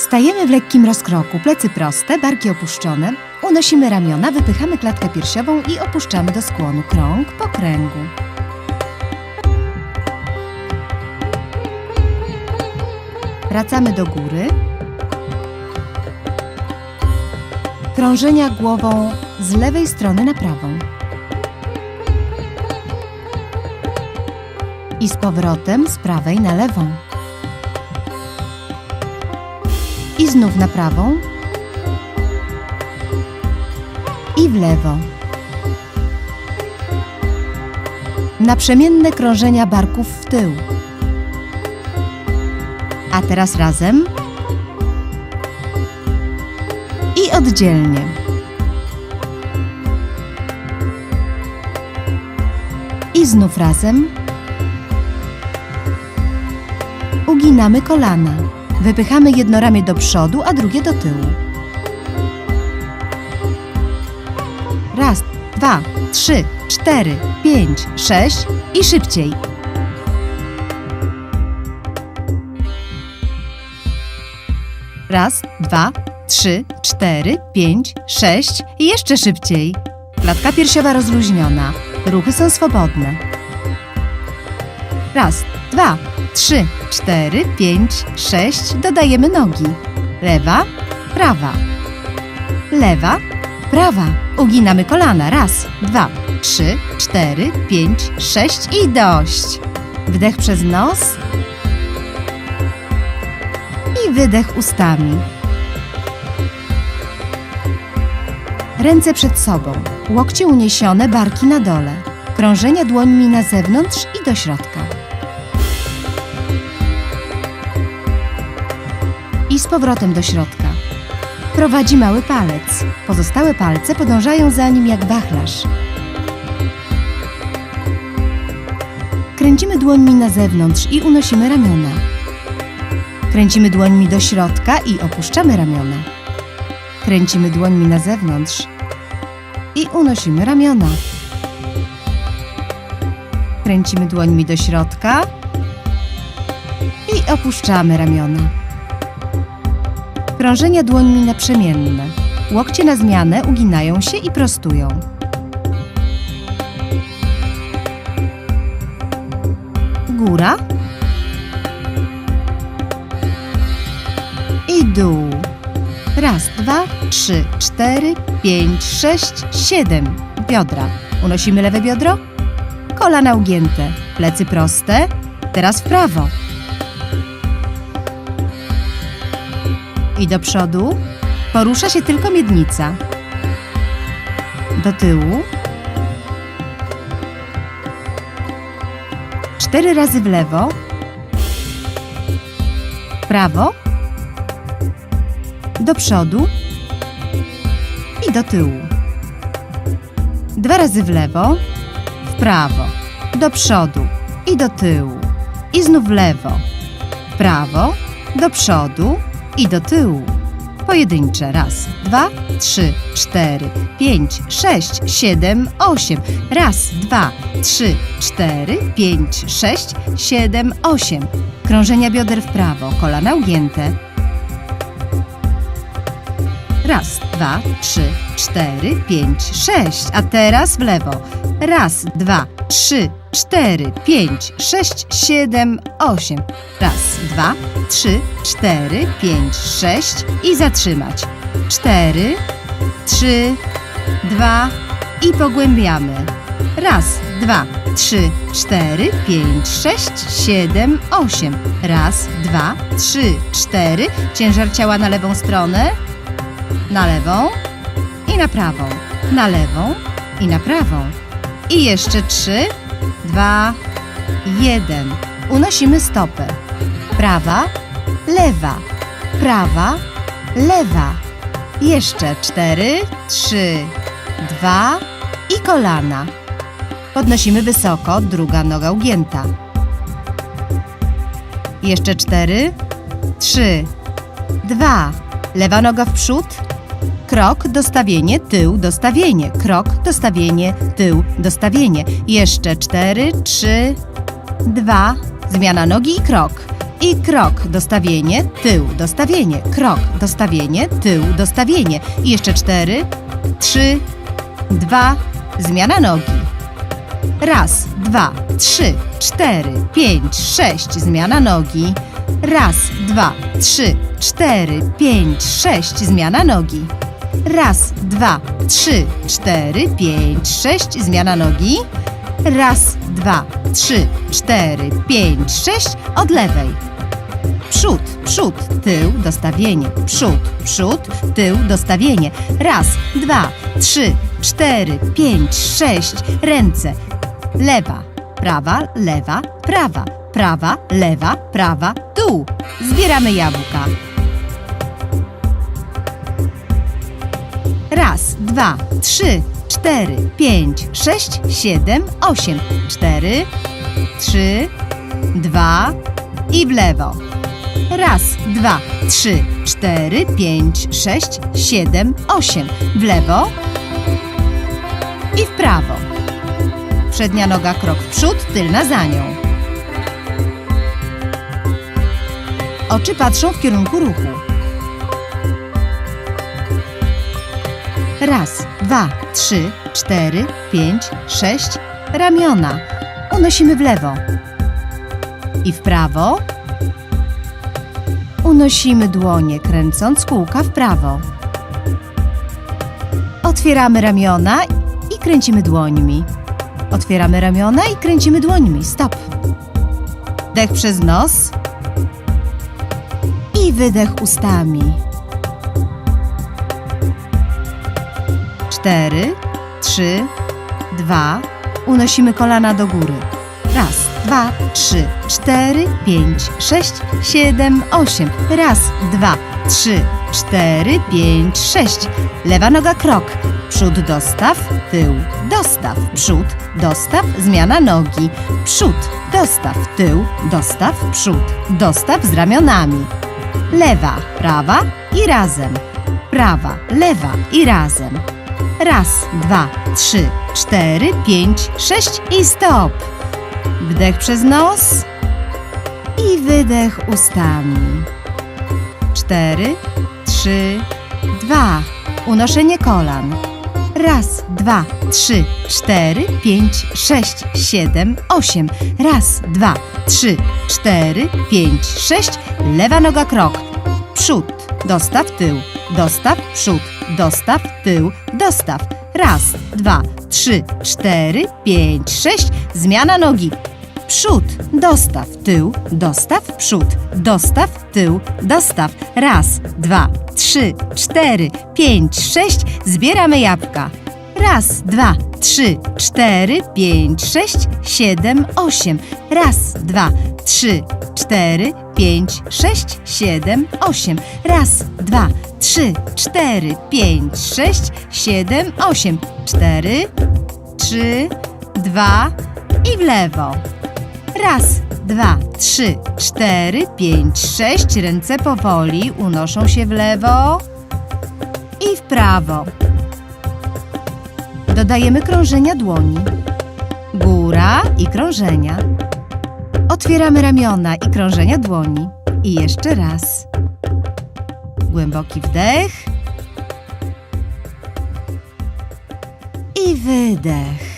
Stajemy w lekkim rozkroku, plecy proste, barki opuszczone, unosimy ramiona, wypychamy klatkę piersiową i opuszczamy do skłonu krąg po kręgu. Wracamy do góry. Krążenia głową z lewej strony na prawą. I z powrotem z prawej na lewą. I znów na prawą. I w lewo. Naprzemienne krążenia barków w tył. A teraz razem. I oddzielnie. I znów razem. Uginamy kolana. Wypychamy jedno ramię do przodu, a drugie do tyłu. Raz, dwa, trzy, cztery, pięć, sześć i szybciej. Raz, dwa, trzy, cztery, pięć, sześć i jeszcze szybciej. Klatka piersiowa rozluźniona. Ruchy są swobodne. Raz, dwa, trzy, cztery, pięć, sześć. Dodajemy nogi. Lewa, prawa. Lewa, prawa. Uginamy kolana. Raz, dwa, trzy, cztery, pięć, sześć i dość. Wdech przez nos i wydech ustami. Ręce przed sobą, łokcie uniesione, barki na dole. Krążenia dłońmi na zewnątrz i do środka. Z powrotem do środka. Prowadzi mały palec. Pozostałe palce podążają za nim jak wachlarz. Kręcimy dłońmi na zewnątrz i unosimy ramiona. Kręcimy dłońmi do środka i opuszczamy ramiona. Kręcimy dłońmi na zewnątrz i unosimy ramiona. Kręcimy dłońmi do środka i opuszczamy ramiona. Krążenia dłońmi naprzemienne. Łokcie na zmianę uginają się i prostują. Góra i dół. Raz, dwa, trzy, cztery, pięć, sześć, siedem. Biodra. Unosimy lewe biodro. Kolana ugięte. Plecy proste. Teraz w prawo. I do przodu. Porusza się tylko miednica. Do tyłu. Cztery razy w lewo. Prawo do przodu i do tyłu. Dwa razy w lewo, w prawo, do przodu i do tyłu. I znów w lewo, w prawo, do przodu i do tyłu. Pojedyncze. Raz, dwa, trzy, cztery, pięć, sześć, siedem, osiem. Raz, dwa, trzy, cztery, pięć, sześć, siedem, osiem. Krążenia bioder w prawo, kolana ugięte, Raz, dwa, trzy, cztery, pięć, sześć. A teraz w lewo. Raz, dwa, trzy, cztery, pięć, sześć, siedem, osiem. Raz, dwa, trzy, cztery, pięć, sześć i zatrzymać. Cztery, trzy, dwa i pogłębiamy. Raz, dwa, trzy, cztery, pięć, sześć, siedem, osiem. Raz, dwa, trzy, cztery. Ciężar ciała na lewą stronę na lewą i na prawą, na lewą i na prawą. I jeszcze trzy, dwa, jeden. Unosimy stopę. Prawa, lewa, prawa, lewa. Jeszcze cztery, trzy, dwa i kolana. Podnosimy wysoko, druga noga ugięta. Jeszcze cztery, trzy, dwa. Lewa noga w przód, Krok, dostawienie, tył, dostawienie. Krok, dostawienie, tył, dostawienie. Jeszcze cztery, trzy, dwa. Zmiana nogi i krok. I krok, dostawienie, tył, dostawienie, krok, dostawienie, tył, dostawienie. I jeszcze cztery, trzy, dwa, zmiana nogi. Raz, dwa, trzy, cztery, pięć, sześć, zmiana nogi. Raz, dwa, trzy, cztery, pięć, sześć, zmiana nogi. Raz, dwa, trzy, cztery, pięć, sześć, zmiana nogi. Raz, dwa, trzy, cztery, pięć, sześć, od lewej. Przód, przód, tył, dostawienie. Przód, przód, tył, dostawienie. Raz, dwa, trzy, cztery, pięć, sześć. Ręce. Lewa, prawa, lewa, prawa. Prawa, lewa, prawa, dół. Zbieramy jabłka. Raz, dwa, trzy, cztery, pięć, sześć, siedem, osiem. Cztery, trzy, dwa i w lewo. Raz, dwa, trzy, cztery, pięć, sześć, siedem, osiem. W lewo i w prawo. Przednia noga krok w przód, tylna za nią. Oczy patrzą w kierunku ruchu. Raz, dwa, trzy, cztery, pięć, sześć. Ramiona. Unosimy w lewo. I w prawo. Unosimy dłonie, kręcąc kółka w prawo. Otwieramy ramiona i kręcimy dłońmi. Otwieramy ramiona i kręcimy dłońmi. Stop. Dech przez nos. I wydech ustami. Cztery, trzy, dwa. Unosimy kolana do góry. Raz, dwa, trzy, cztery, pięć, sześć, siedem, osiem. Raz, dwa, trzy, cztery, pięć, sześć. Lewa noga krok. Przód dostaw, tył, dostaw, przód, dostaw, zmiana nogi. Przód, dostaw, tył, dostaw, przód, dostaw z ramionami. Lewa, prawa i razem. Prawa, lewa i razem. Raz, dwa, trzy, cztery, pięć, sześć i stop. Wdech przez nos i wydech ustami. Cztery, trzy, dwa. Unoszenie kolan. Raz, dwa, trzy, cztery, pięć, sześć, siedem, osiem. Raz, dwa, trzy, cztery, pięć, sześć. Lewa noga krok. Przód, dostaw tył, dostaw przód, dostaw tył, dostaw. Raz, dwa, trzy, cztery, pięć, sześć. Zmiana nogi. Przód, dostaw, tył, dostaw, przód, dostaw, tył, dostaw. Raz, dwa, trzy, cztery, pięć, sześć. Zbieramy jabłka. Raz, dwa, trzy, cztery, pięć, sześć, siedem, osiem. Raz, dwa, trzy, cztery, pięć, sześć, siedem, osiem. Raz, dwa, trzy, cztery, pięć, sześć, siedem, osiem. Cztery, trzy, dwa i w lewo. Raz, dwa, trzy, cztery, pięć, sześć. Ręce powoli unoszą się w lewo i w prawo. Dodajemy krążenia dłoni. Góra i krążenia. Otwieramy ramiona i krążenia dłoni. I jeszcze raz. Głęboki wdech. I wydech.